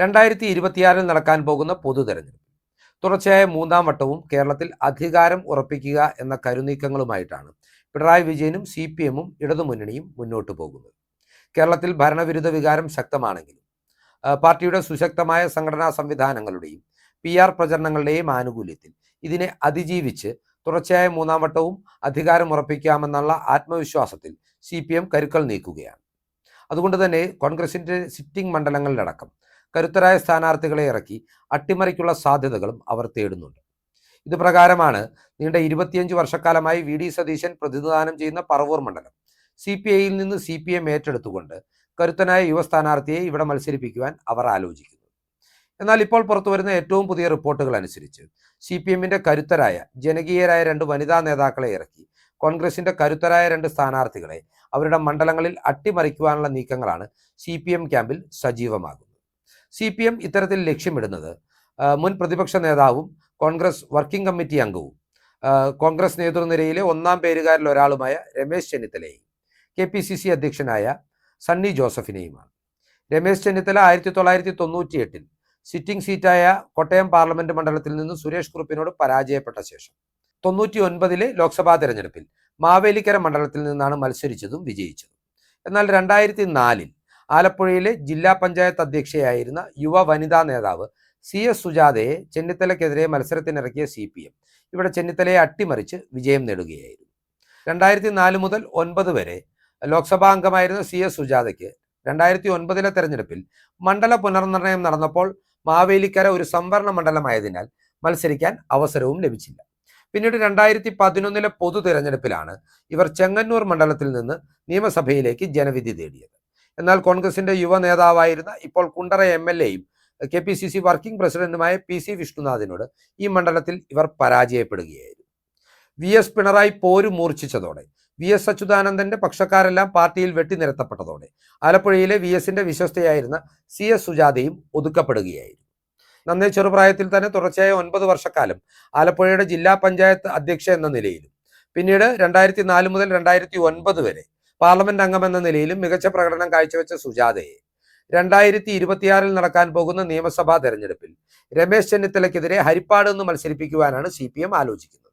രണ്ടായിരത്തി ഇരുപത്തിയാറിൽ നടക്കാൻ പോകുന്ന പൊതു തെരഞ്ഞെടുപ്പ് തുടർച്ചയായ മൂന്നാം വട്ടവും കേരളത്തിൽ അധികാരം ഉറപ്പിക്കുക എന്ന കരുനീക്കങ്ങളുമായിട്ടാണ് പിണറായി വിജയനും സി പി എമ്മും ഇടതുമുന്നണിയും മുന്നോട്ട് പോകുന്നത്. കേരളത്തിൽ ഭരണവിരുദ്ധ വികാരം ശക്തമാണെങ്കിലും പാർട്ടിയുടെ സുശക്തമായ സംഘടനാ സംവിധാനങ്ങളുടെയും പി ആർ പ്രചരണങ്ങളുടെയും ആനുകൂല്യത്തിൽ ഇതിനെ അതിജീവിച്ച് തുടർച്ചയായ മൂന്നാം വട്ടവും അധികാരം ഉറപ്പിക്കാമെന്നുള്ള ആത്മവിശ്വാസത്തിൽ സി പി എം കരുക്കൾ നീക്കുകയാണ്. അതുകൊണ്ട് തന്നെ കോൺഗ്രസിന്റെ സിറ്റിംഗ് മണ്ഡലങ്ങളിലടക്കം കരുത്തരായ സ്ഥാനാർത്ഥികളെ ഇറക്കി അട്ടിമറിക്കുള്ള സാധ്യതകളും അവർ തേടുന്നുണ്ട്. ഇത് പ്രകാരമാണ് നീണ്ട ഇരുപത്തിയഞ്ച് വർഷക്കാലമായി വി ഡി സതീശൻ പ്രതിനിധാനം ചെയ്യുന്ന പറവൂർ മണ്ഡലം. സി പി ഐയിൽ നിന്ന് സി പി എം ഏറ്റെടുത്തുകൊണ്ട് കരുത്തനായ യുവ സ്ഥാനാർത്ഥിയെ ഇവിടെ മത്സരിപ്പിക്കുവാൻ അവർ ആലോചിക്കുന്നു. എന്നാൽ ഇപ്പോൾ പുറത്തുവരുന്ന ഏറ്റവും പുതിയ റിപ്പോർട്ടുകൾ അനുസരിച്ച് സി പി എമ്മിന്റെ കരുത്തരായ ജനകീയരായ രണ്ട് വനിതാ നേതാക്കളെ ഇറക്കി കോൺഗ്രസിന്റെ കരുത്തരായ രണ്ട് സ്ഥാനാർത്ഥികളെ അവരുടെ മണ്ഡലങ്ങളിൽ അട്ടിമറിക്കുവാനുള്ള നീക്കങ്ങളാണ് സി പി എം ക്യാമ്പിൽ സജീവമാകുന്നത്. സി പി എം ഇത്തരത്തിൽ ലക്ഷ്യമിടുന്നത്. മുൻ പ്രതിപക്ഷ നേതാവും കോൺഗ്രസ് വർക്കിംഗ് കമ്മിറ്റി അംഗവും. കോൺഗ്രസ് നേതൃനിരയിലെ ഒന്നാം പേരുകാരിൽ ഒരാളുമായ രമേശ് ചെന്നിത്തലയെയും കെ പി സി സി അധ്യക്ഷനായ സണ്ണി ജോസഫിനെയുമാണ്. രമേശ് ചെന്നിത്തല ആയിരത്തി തൊള്ളായിരത്തി തൊണ്ണൂറ്റി എട്ടിൽ സിറ്റിംഗ് സീറ്റായ കോട്ടയം പാർലമെന്റ് മണ്ഡലത്തിൽ നിന്ന് സുരേഷ് കുറുപ്പിനോട് പരാജയപ്പെട്ട ശേഷം തൊണ്ണൂറ്റി ഒൻപതിലെ ലോക്സഭാ തെരഞ്ഞെടുപ്പിൽ മാവേലിക്കര മണ്ഡലത്തിൽ നിന്നാണ് മത്സരിച്ചതും വിജയിച്ചതും. എന്നാൽ രണ്ടായിരത്തി നാലിൽ ആലപ്പുഴയിലെ ജില്ലാ പഞ്ചായത്ത് അധ്യക്ഷയായിരുന്ന യുവ വനിതാ നേതാവ് സി എസ് സുജാതയെ ചെന്നിത്തലയ്ക്കെതിരെ മത്സരത്തിനിറക്കിയ സി പി എം. ഇവിടെ ചെന്നിത്തലയെ അട്ടിമറിച്ച് വിജയം നേടുകയായിരുന്നു. രണ്ടായിരത്തി നാല് മുതൽ ഒൻപത് വരെ ലോക്സഭാ അംഗമായിരുന്ന സി എസ് സുജാതയ്ക്ക് രണ്ടായിരത്തി ഒൻപതിലെ തെരഞ്ഞെടുപ്പിൽ മണ്ഡല പുനർനിർണയം നടന്നപ്പോൾ മാവേലിക്കര ഒരു സംവരണ മണ്ഡലമായതിനാൽ മത്സരിക്കാൻ അവസരവും ലഭിച്ചില്ല. പിന്നീട് രണ്ടായിരത്തി പതിനൊന്നിലെ പൊതു തിരഞ്ഞെടുപ്പിലാണ് ഇവർ ചെങ്ങന്നൂർ മണ്ഡലത്തിൽ നിന്ന് നിയമസഭയിലേക്ക് ജനവിധി തേടിയത്. എന്നാൽ കോൺഗ്രസിന്റെ യുവ നേതാവായിരുന്ന ഇപ്പോൾ കുണ്ടറ എം എൽ എയും K P C C working പ്രസിഡന്റുമായ പി സി വിഷ്ണുനാഥിനോട് ഈ മണ്ഡലത്തിൽ ഇവർ പരാജയപ്പെടുകയായിരുന്നു. വി എസ് പിണറായി പോര് മൂർച്ഛിച്ചതോടെ വി എസ് അച്യുതാനന്ദന്റെ പക്ഷക്കാരെല്ലാം പാർട്ടിയിൽ വെട്ടിനിരത്തപ്പെട്ടതോടെ ആലപ്പുഴയിലെ വി എസിന്റെ വിശ്വസ്തയായിരുന്ന സി എസ് സുജാതയും ഒതുക്കപ്പെടുകയായിരുന്നു. നന്നേ ചെറുപ്രായത്തിൽ തന്നെ തുടർച്ചയായ ഒൻപത് വർഷക്കാലം ആലപ്പുഴയുടെ ജില്ലാ പഞ്ചായത്ത് അധ്യക്ഷ എന്ന നിലയിലും പിന്നീട് രണ്ടായിരത്തി നാല് മുതൽ രണ്ടായിരത്തി ഒൻപത് വരെ പാർലമെന്റ് അംഗമെന്ന നിലയിലും മികച്ച പ്രകടനം കാഴ്ചവെച്ച സുജാതയെ രണ്ടായിരത്തി ഇരുപത്തിയാറിൽ നടക്കാൻ പോകുന്ന നിയമസഭാ തെരഞ്ഞെടുപ്പിൽ രമേശ് ചെന്നിത്തലയ്ക്കെതിരെ ഹരിപ്പാട് നിന്ന് മത്സരിപ്പിക്കുവാനാണ് സി പി എം ആലോചിക്കുന്നത്.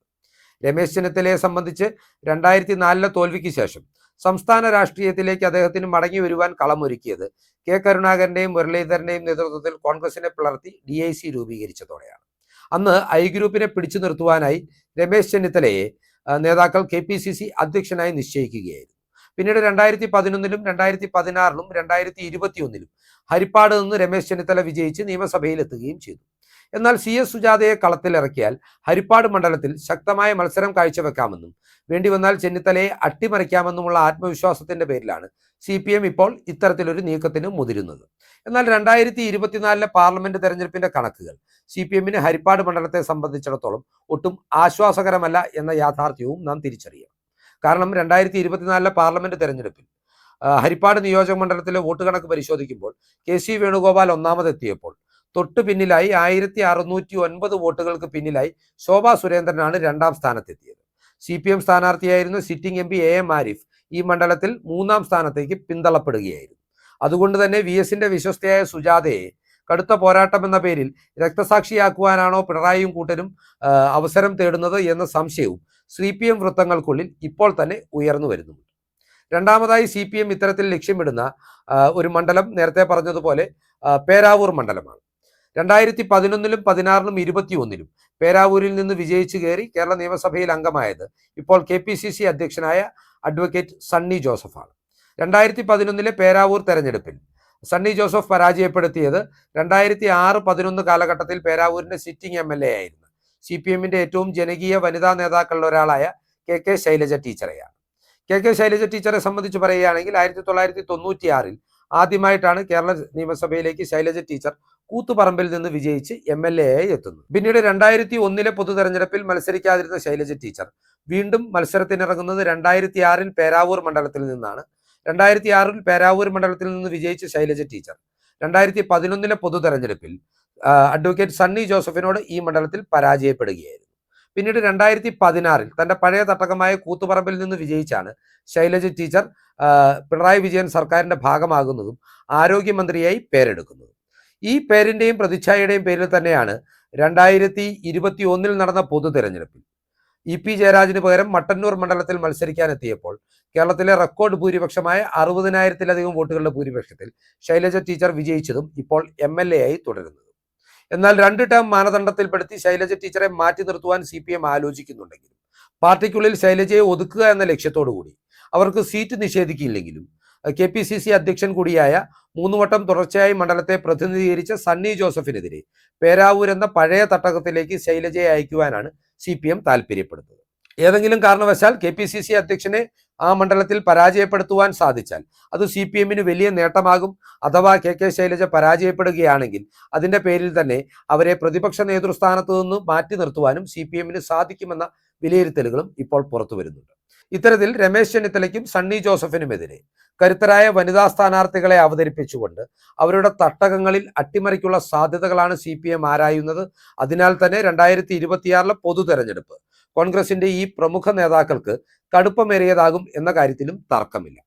രമേശ് ചെന്നിത്തലയെ സംബന്ധിച്ച് രണ്ടായിരത്തി നാലിലെ തോൽവിക്ക് ശേഷം സംസ്ഥാന രാഷ്ട്രീയത്തിലേക്ക് അദ്ദേഹത്തിന് മടങ്ങി വരുവാൻ കളമൊരുക്കിയത് കെ കരുണാകരന്റെയും മുരളീധരന്റെയും നേതൃത്വത്തിൽ കോൺഗ്രസിനെ പിളർത്തി ഡി ഐ സി രൂപീകരിച്ചതോടെയാണ്. അന്ന് ഐ ഗ്രൂപ്പിനെ പിടിച്ചു നിർത്തുവാനായി രമേശ് ചെന്നിത്തലയെ നേതാക്കൾ കെ പി സി സി അധ്യക്ഷനായി നിശ്ചയിക്കുകയായിരുന്നു. പിന്നീട് രണ്ടായിരത്തി പതിനൊന്നിലും രണ്ടായിരത്തി പതിനാറിലും രണ്ടായിരത്തി ഇരുപത്തിയൊന്നിലും ഹരിപ്പാട് നിന്ന് രമേശ് ചെന്നിത്തല വിജയിച്ച് നിയമസഭയിൽ എത്തുകയും ചെയ്തു. എന്നാൽ സി എസ് സുജാതയെ കളത്തിലിറക്കിയാൽ ഹരിപ്പാട് മണ്ഡലത്തിൽ ശക്തമായ മത്സരം കാഴ്ചവെക്കാമെന്നും വേണ്ടി വന്നാൽ ചെന്നിത്തലയെ അട്ടിമറിക്കാമെന്നുമുള്ള ആത്മവിശ്വാസത്തിന്റെ പേരിലാണ് സി പി എം ഇപ്പോൾ ഇത്തരത്തിലൊരു നീക്കത്തിന് മുതിരുന്നത്. എന്നാൽ രണ്ടായിരത്തി ഇരുപത്തിനാലിലെ പാർലമെന്റ് തെരഞ്ഞെടുപ്പിന്റെ കണക്കുകൾ സി പി എമ്മിന് ഹരിപ്പാട് മണ്ഡലത്തെ സംബന്ധിച്ചിടത്തോളം ഒട്ടും ആശ്വാസകരമല്ല എന്ന യാഥാർത്ഥ്യവും നാം തിരിച്ചറിയണം. കാരണം രണ്ടായിരത്തി ഇരുപത്തിനാലിലെ പാർലമെന്റ് തെരഞ്ഞെടുപ്പിൽ ഹരിപ്പാട് നിയോജക മണ്ഡലത്തിലെ വോട്ട് കണക്ക് പരിശോധിക്കുമ്പോൾ കെ സി വേണുഗോപാൽ ഒന്നാമതെത്തിയപ്പോൾ തൊട്ടു പിന്നിലായി ആയിരത്തി അറുന്നൂറ്റി ഒൻപത് വോട്ടുകൾക്ക് പിന്നിലായി ശോഭാ സുരേന്ദ്രനാണ് രണ്ടാം സ്ഥാനത്തെത്തിയത്. C P M സ്ഥാനാർത്ഥിയായിരുന്ന sitting M P A M Arif ഈ മണ്ഡലത്തിൽ മൂന്നാം സ്ഥാനത്തേക്ക് പിന്തള്ളപ്പെടുകയായിരുന്നു. അതുകൊണ്ട് തന്നെ വി എസിന്റെ വിശ്വസ്തയായ സുജാതയെ കടുത്ത പോരാട്ടം എന്ന പേരിൽ രക്തസാക്ഷിയാക്കുവാനാണോ പിണറായിയും കൂട്ടരും അവസരം തേടുന്നത് എന്ന സംശയവും സി പി എം വൃത്തങ്ങൾക്കുള്ളിൽ ഇപ്പോൾ തന്നെ ഉയർന്നു വരുന്നുണ്ട്. രണ്ടാമതായി സി പി എം ഇത്തരത്തിൽ ലക്ഷ്യമിടുന്ന ഒരു മണ്ഡലം നേരത്തെ പറഞ്ഞതുപോലെ പേരാവൂർ മണ്ഡലമാണ്. രണ്ടായിരത്തി പതിനൊന്നിലും പതിനാറിലും ഇരുപത്തിയൊന്നിലും പേരാവൂരിൽ നിന്ന് വിജയിച്ചു കയറി കേരള നിയമസഭയിൽ അംഗമായത് ഇപ്പോൾ കെ പി സി സി അധ്യക്ഷനായ അഡ്വക്കേറ്റ് സണ്ണി ജോസഫാണ്. രണ്ടായിരത്തി പതിനൊന്നിലെ പേരാവൂർ തെരഞ്ഞെടുപ്പിൽ സണ്ണി ജോസഫ് പരാജയപ്പെടുത്തിയത് രണ്ടായിരത്തി ആറ് പതിനൊന്ന് കാലഘട്ടത്തിൽ പേരാവൂരിന്റെ സിറ്റിംഗ് എം എൽ എ ആയിരുന്നു. സി പി എമ്മിന്റെ ഏറ്റവും ജനകീയ വനിതാ നേതാക്കളിൽ ഒരാളായ കെ കെ ശൈലജ ടീച്ചറെയാണ്. കെ കെ ശൈലജ ടീച്ചറെ സംബന്ധിച്ച് പറയുകയാണെങ്കിൽ ആയിരത്തി തൊള്ളായിരത്തി തൊണ്ണൂറ്റി ആറിൽ ആദ്യമായിട്ടാണ് കേരള നിയമസഭയിലേക്ക് ശൈലജ ടീച്ചർ കൂത്തുപറമ്പിൽ നിന്ന് വിജയിച്ച് എം എൽ എ ആയി എത്തുന്നത്. പിന്നീട് രണ്ടായിരത്തി ഒന്നിലെ പൊതു തെരഞ്ഞെടുപ്പിൽ മത്സരിക്കാതിരുന്ന ശൈലജ ടീച്ചർ വീണ്ടും മത്സരത്തിനിറങ്ങുന്നത് രണ്ടായിരത്തി ആറിൽ പേരാവൂർ മണ്ഡലത്തിൽ നിന്നാണ്. രണ്ടായിരത്തി ആറിൽ പേരാവൂർ മണ്ഡലത്തിൽ നിന്ന് വിജയിച്ച ശൈലജ ടീച്ചർ രണ്ടായിരത്തി പതിനൊന്നിലെ പൊതു തെരഞ്ഞെടുപ്പിൽ അഡ്വക്കേറ്റ് സണ്ണി ജോസഫിനോട് ഈ മണ്ഡലത്തിൽ പരാജയപ്പെടുകയായിരുന്നു. പിന്നീട് രണ്ടായിരത്തി പതിനാറിൽ തന്റെ പഴയ തട്ടകമായ കൂത്തുപറമ്പിൽ നിന്ന് വിജയിച്ചാണ് ശൈലജ ടീച്ചർ പിണറായി വിജയൻ സർക്കാരിന്റെ ഭാഗമാകുന്നതും ആരോഗ്യമന്ത്രിയായി പേരെടുക്കുന്നതും. ഈ പേരിന്റെയും പ്രതിച്ഛായയുടെയും പേരിൽ തന്നെയാണ് രണ്ടായിരത്തി ഇരുപത്തി ഒന്നിൽ നടന്ന പൊതു തെരഞ്ഞെടുപ്പിൽ ഇ പി ജയരാജന് പകരം മട്ടന്നൂർ മണ്ഡലത്തിൽ മത്സരിക്കാനെത്തിയപ്പോൾ കേരളത്തിലെ റെക്കോർഡ് ഭൂരിപക്ഷമായ അറുപതിനായിരത്തിലധികം വോട്ടുകളുടെ ഭൂരിപക്ഷത്തിൽ ശൈലജ ടീച്ചർ വിജയിച്ചതും ഇപ്പോൾ എം ആയി തുടരുന്നത്. എന്നാൽ രണ്ട് ടേം മാനദണ്ഡത്തിൽപ്പെടുത്തി ശൈലജ ടീച്ചറെ മാറ്റി നിർത്തുവാൻ സി പി എം ആലോചിക്കുന്നുണ്ടെങ്കിലും പാർട്ടിക്കുള്ളിൽ ശൈലജയെ ഒതുക്കുക എന്ന ലക്ഷ്യത്തോടു കൂടി അവർക്ക് സീറ്റ് നിഷേധിക്കില്ലെങ്കിലും കെ പി സി സി അധ്യക്ഷൻ കൂടിയായ മൂന്നുവട്ടം തുടർച്ചയായി മണ്ഡലത്തെ പ്രതിനിധീകരിച്ച സണ്ണി ജോസഫിനെതിരെ പേരാവൂർ എന്ന പഴയ തട്ടകത്തിലേക്ക് ശൈലജയെ അയക്കുവാനാണ് സി പി എം താല്പര്യപ്പെടുന്നത്. ഏതെങ്കിലും കാരണവശാൽ കെ പി സി സി അധ്യക്ഷനെ ആ മണ്ഡലത്തിൽ പരാജയപ്പെടുത്തുവാൻ സാധിച്ചാൽ അത് സി പി എമ്മിന് വലിയ നേട്ടമാകും. അഥവാ കെ കെ ശൈലജ പരാജയപ്പെടുകയാണെങ്കിൽ അതിന്റെ പേരിൽ തന്നെ അവരെ പ്രതിപക്ഷ നേതൃസ്ഥാനത്ത് നിന്ന് മാറ്റി നിർത്തുവാനും സി പി എമ്മിന് സാധിക്കുമെന്ന വിലയിരുത്തലുകളും ഇപ്പോൾ പുറത്തു വരുന്നുണ്ട്. ഇത്തരത്തിൽ രമേശ് ചെന്നിത്തലയ്ക്കും സണ്ണി ജോസഫിനുമെതിരെ കരുത്തരായ വനിതാ സ്ഥാനാർത്ഥികളെ അവതരിപ്പിച്ചുകൊണ്ട് അവരുടെ തട്ടകങ്ങളിൽ അട്ടിമറിക്കുള്ള സാധ്യതകളാണ് സി പി എം ആരായുന്നത്. അതിനാൽ തന്നെ രണ്ടായിരത്തി ഇരുപത്തിയാറിലെ പൊതു തെരഞ്ഞെടുപ്പ് കോൺഗ്രസിന്റെ ഈ പ്രമുഖ നേതാക്കൾക്ക് കടുപ്പമേറിയതാകും എന്ന കാര്യത്തിലും തർക്കമില്ല.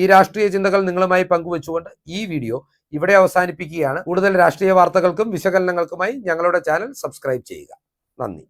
ഈ രാഷ്ട്രീയ ചിന്തകൾ നിങ്ങളുമായി പങ്കുവച്ചുകൊണ്ട് ഈ വീഡിയോ ഇവിടെ അവസാനിപ്പിക്കുകയാണ്. കൂടുതൽ രാഷ്ട്രീയ വാർത്തകൾക്കും വിശകലനങ്ങൾക്കുമായി ഞങ്ങളുടെ ചാനൽ സബ്സ്ക്രൈബ് ചെയ്യുക. നന്ദി.